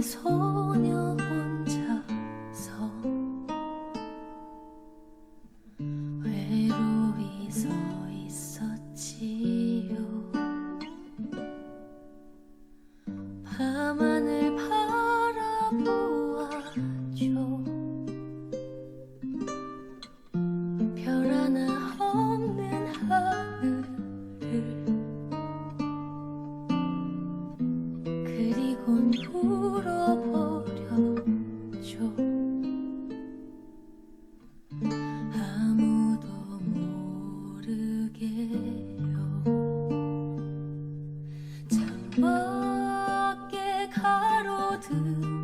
is whole. 그건 울어버렸죠. 아무도 모르게요. 창밖에 가로등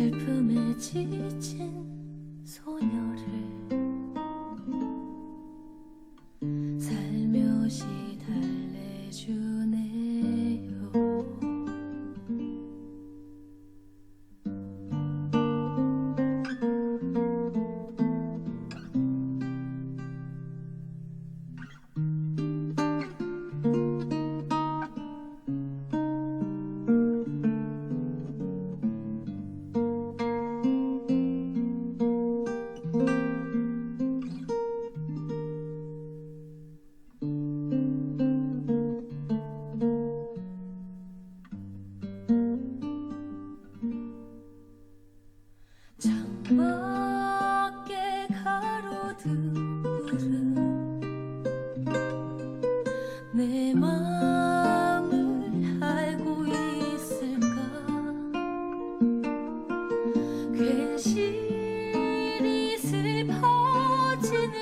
슬픔에 지친 소녀를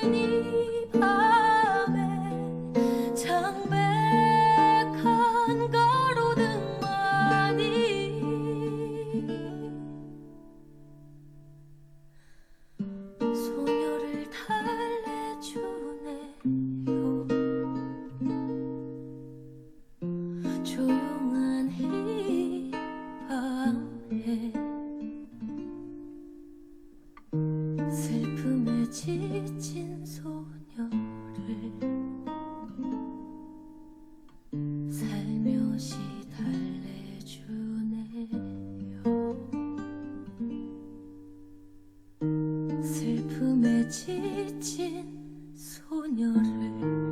你。 지친 소녀를 살며시 달래주네요. 슬픔에 지친 소녀를